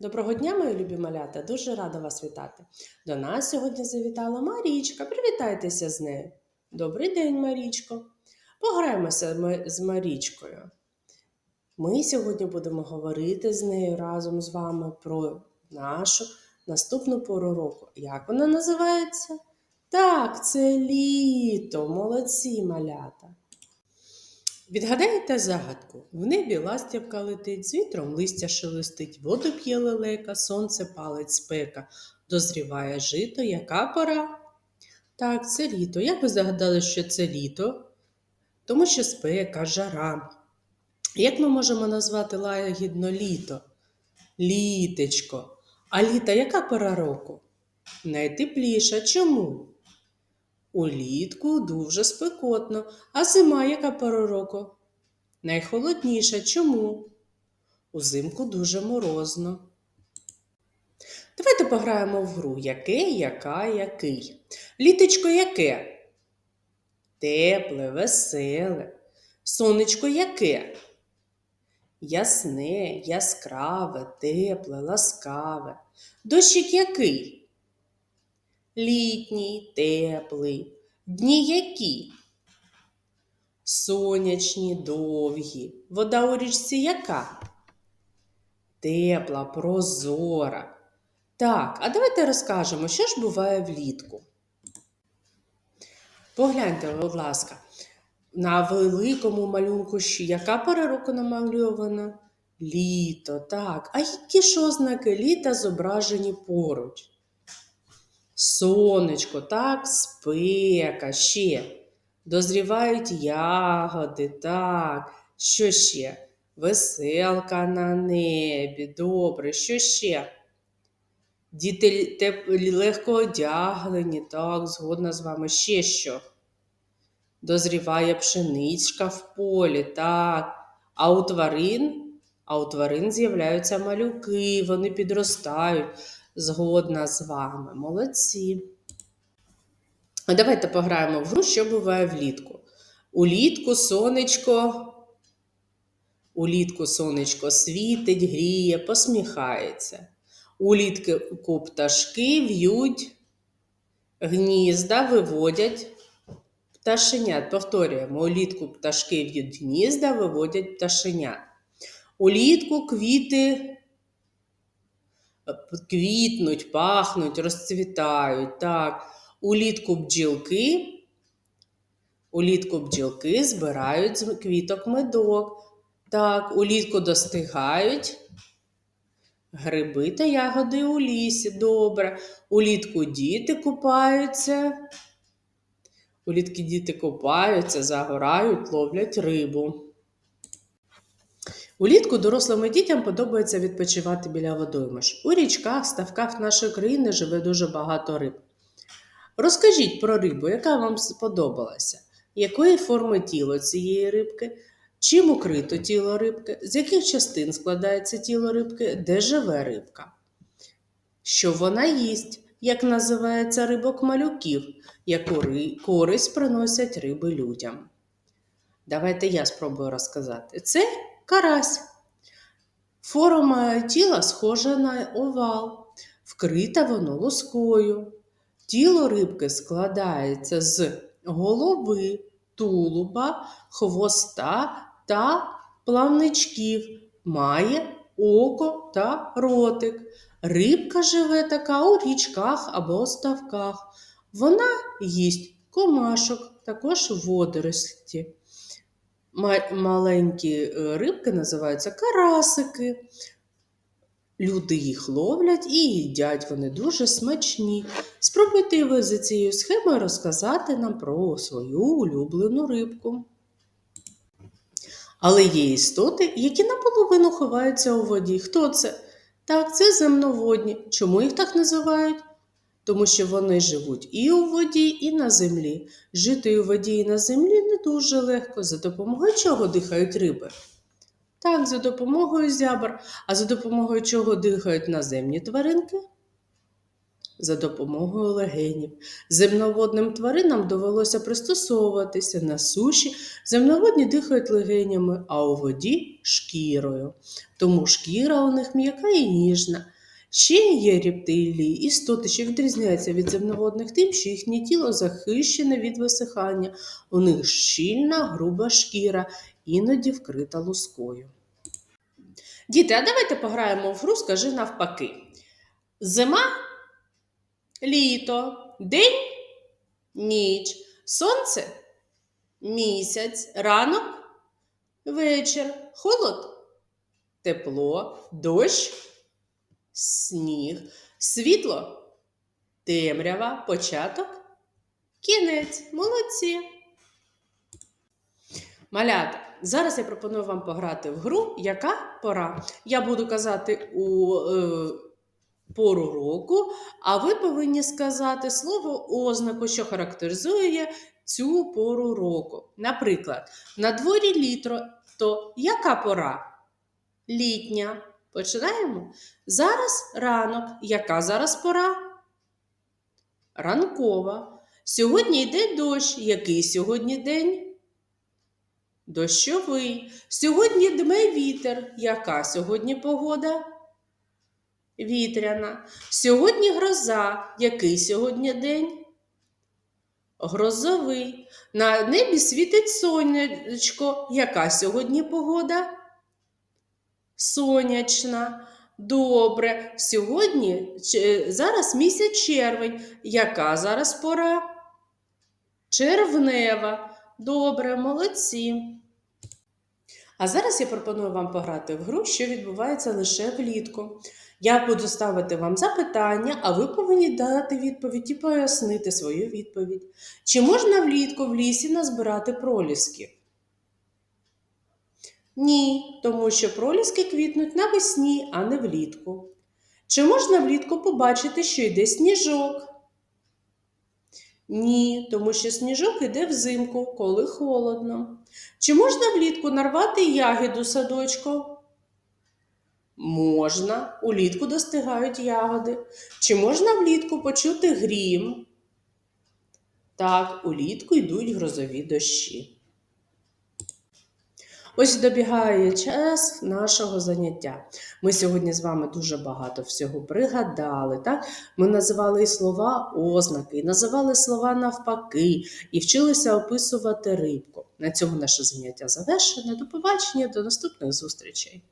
Доброго дня, мої любі малята! Дуже рада вас вітати. До нас сьогодні завітала Марічка. Привітайтеся з нею. Добрий день, Марічко. Пограємося з Марічкою. Ми сьогодні будемо говорити з нею разом з вами про нашу наступну пору року. Як вона називається? Так, це літо. Молодці малята. Відгадаєте загадку? В небі ластівка летить, з вітром листя шелестить, воду п'є лелека, сонце палить спека. Дозріває жито, яка пора? Так, це літо. Як ви загадали, що це літо? Тому що спека, жара. Як ми можемо назвати лагідно літо? Літечко. А літа яка пора року? Найтепліша. Чому? Улітку дуже спекотно, а зима яка пора року? Найхолодніша. Чому? Узимку дуже морозно. Давайте пограємо в гру. Яке, яка, який. Літочко яке? Тепле, веселе. Сонечко яке? Ясне, яскраве, тепле, ласкаве. Дощик який? Літній, теплий. Дні які? Сонячні, довгі. Вода у річці яка? Тепла, прозора. Так, а давайте розкажемо, що ж буває влітку. Погляньте, будь ласка, на великому малюнку, яка пора року намальована? Літо, так. А які ж ознаки літа зображені поруч? Сонечко, так, спека, ще. Дозрівають ягоди, так. Що ще? Веселка на небі, добре, що ще? Діти теп- легко одягнені, так, згодна з вами. Ще що? Дозріває пшеничка в полі, так. А у тварин, а у тварин з'являються малюки, вони підростають. Згодна з вами. Молодці. Давайте пограємо в гру, що буває влітку. Улітку сонечко. Улітку сонечко світить, гріє, посміхається. Улітку пташки в'ють, гнізда виводять пташенят. Повторюємо, улітку пташки в'ють гнізда, виводять пташенят. Улітку квіти квітнуть, пахнуть, розцвітають. Так. Улітку бджілки. Улітку бджілки збирають з квіток медок. Так, улітку достигають. Гриби та ягоди у лісі. Добре. Улітку діти купаються. Улітки діти купаються, загорають, ловлять рибу. Улітку дорослим і дітям подобається відпочивати біля водоймиш. У річках, ставках нашої країни живе дуже багато риб. Розкажіть про рибу, яка вам сподобалася? Якої форми тіло цієї рибки? Чим укрито тіло рибки? З яких частин складається тіло рибки? Де живе рибка? Що вона їсть? Як називається рибок малюків? Яку користь приносять риби людям? Давайте я спробую розказати. Це карась. Форма тіла схожа на овал, вкрита воно лускою. Тіло рибки складається з голови, тулуба, хвоста та плавничків, має око та ротик. Рибка живе така у річках або ставках. Вона їсть комашок, також водорості. Ма- Маленькі е, рибки називаються карасики. Люди їх ловлять і їдять, вони дуже смачні. Спробуйте ви за цією схемою розказати нам про свою улюблену рибку. Але є істоти, які наполовину ховаються у воді. Хто це? Так, це земноводні. Чому їх так називають? Тому що вони живуть і у воді, і на землі. Жити у воді і на землі не дуже легко. За допомогою чого дихають риби? Так, за допомогою зябр. А за допомогою чого дихають наземні тваринки? за допомогою легенів. Земноводним тваринам довелося пристосовуватися на суші. Земноводні дихають легенями, а у воді шкірою. Тому шкіра у них м'яка і ніжна. Ще є рептилії, істоти, що відрізняються від земноводних тим, що їхнє тіло захищене від висихання. У них щільна, груба шкіра, іноді вкрита лускою. Діти, а давайте пограємо в гру, скажи навпаки. Зима, літо, день, ніч, сонце, місяць, ранок, вечір, холод, тепло, дощ, сніг, світло, темрява, початок, кінець. Молодці. Малята, зараз я пропоную вам пограти в гру Яка пора? Я буду казати у е, пору року, а ви повинні сказати слово ознаку, що характеризує цю пору року. Наприклад, на дворі літро, то яка пора? Літня. Починаємо. Зараз ранок. Яка зараз пора? Ранкова. Сьогодні йде дощ. Який сьогодні день? Дощовий. Сьогодні дме вітер. Яка сьогодні погода? Вітряна. Сьогодні гроза. Який сьогодні день? Грозовий. На небі світить сонечко. Яка сьогодні погода? Сонячна. Добре. Сьогодні зараз місяць червень. Яка зараз пора? Червнева. Добре, молодці. А зараз я пропоную вам пограти в гру, що відбувається лише влітку. Я буду ставити вам запитання, а ви повинні дати відповідь і пояснити свою відповідь. Чи можна влітку в лісі назбирати проліски? Ні, тому що проліски квітнуть навесні, а не влітку. Чи можна влітку побачити, що йде сніжок? Ні, тому що сніжок іде взимку, коли холодно. Чи можна влітку нарвати ягіду садочку? Можна, улітку достигають ягоди. Чи можна влітку почути грім? Так, улітку йдуть грозові дощі. Ось добігає час нашого заняття. Ми сьогодні з вами дуже багато всього пригадали. Так? Ми називали і слова ознаки, називали слова навпаки, і вчилися описувати рибку. На цьому наше заняття завершено. До побачення, до наступних зустрічей.